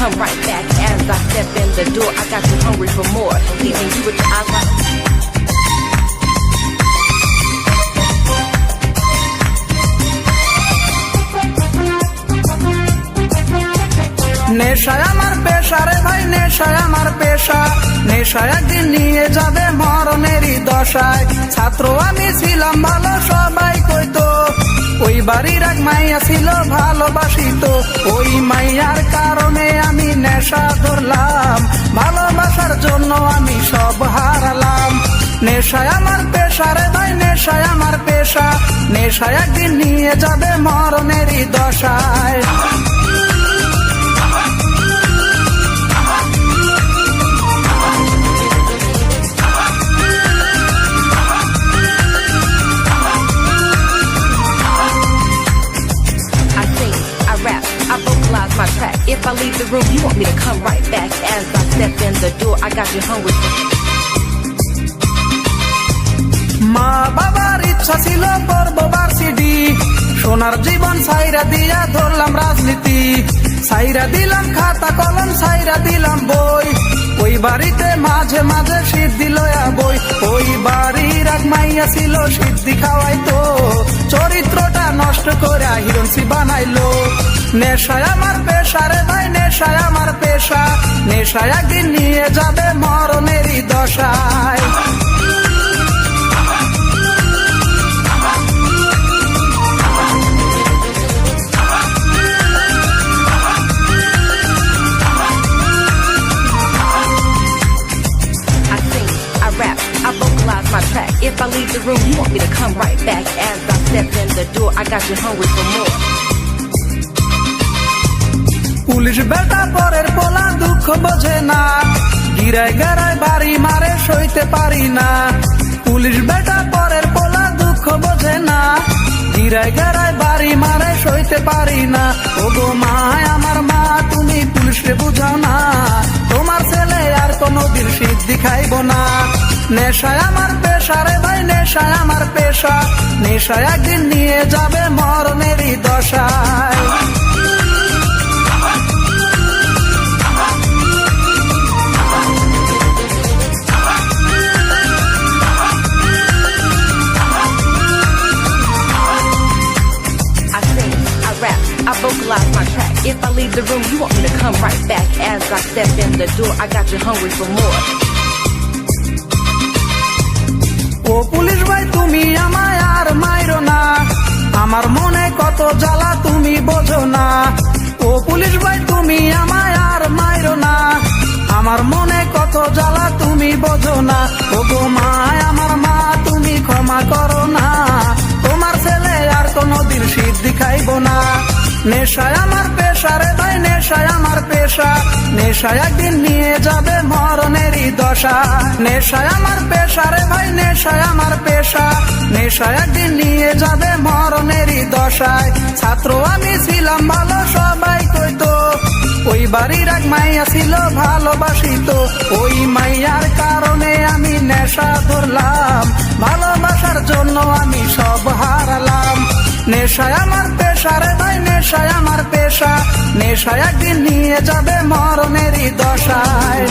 come right back. As I step in the door, I got you hungry for more. Leaving you with your eyes wide নেশায় আমার পেশা রে ভাই নেশায় আমার পেশা। নেশায় একদিন নিয়ে যাবে মরণেরই দশায়। ছাত্র আমি ছিলাম ভালো সবাই কইতো। ওই বাড়ির এক মাইয়া ছিল ভালোবাসিত। ওই মাইয়ার কারণে নেশা ধরলাম, ভালোবাসার জন্য আমি সব হারালাম। নেশায় আমার পেশা রে ভাই, নেশায় আমার পেশা। নেশায় একদিন নিয়ে যাবে মরণেরই দশায়। Room, you want me to come right back. As I step in the door, I got you hungry. মা বাবার ইচ্ছা ছিল পড়ব ভার্সিটি সোনার জীবন সাইরা দিয়া ধরলাম রাজনীতি। সাইরা দিলাম খাতা কলম সাইরা দিলাম বই। ওই বাড়িতে মাঝে মাঝে শীত দিল বই। ওই বাড়ির এক মাইয়া ছিল সিদ্ধি খাওয়াইতো। চরিত্রটা নষ্ট করে হিরণসি বানাইলো নেশায় আমার পেশা রে ভাই নেশায় আমার পেশা নেশায় একদিন নিয়ে যাবে মরণেরই দশায় I sing, I rap, I vocalize my track. If I leave the room, you want me to come right back. As I step in the door, I got you hungry for more. Police বেটা পরের পোলা দুঃখ বোঝে না। গিরায় গেরায় বাড়ি মারে সইতে পারি না। পুলিশ বেটা পরের পোলা দুঃখ বোঝে না। গিরায় গেরায় বাড়ি মারে সইতে পারি না। ও গো মা আমার মা, তুমি পুলিশকে বুঝাও না। তোমার ছেলে আর কোনোদিন সিদ্ধি খাইব না। নেশায় আমার পেশা রে ভাই, নেশায় আমার পেশা। নেশায় একদিন নিয়ে যাবে মরণেরই দশায়। I my track. If I leave the room, you want me to come right back. As I step in the door, I got you hungry for more. ও পুলিশ ভাই তুমি আমায় আর মাইরো না আমার মনে কত জ্বালা তুমি বোঝো না ও পুলিশ ভাই তুমি আমায় আর মাইরো না আমার মনে কত জ্বালা তুমি বোঝো না ও গো মায় আমার মা তুমি ক্ষমা করো না তোমার ছেলে আর কোনোদিন সিদ্ধি খাইব না নেশায় আমার পেশা রে ভাই, নেশায় আমার পেশা। নেশায় একদিন নিয়ে যাবে মরণেরই দশা। নেশায় আমার পেশা রে ভাই, নেশায় আমার পেশা। নেশায় একদিন নিয়ে যাবে মরণেরই দশায়। ছাত্র আমি ছিলাম ভালো, সবাই কইতো। ওই বাড়ির এক মাইয়া ছিল ভালোবাসিত। ওই মাইয়ার কারণে আমি নেশা ধরলাম। ভালোবাসার জন্য আমি সব হারালাম। নেশায় আমার সারে নয় নেশায় আমার পেশা। নেশায় একদিন নিয়ে যাবে মরণেরই দশায়।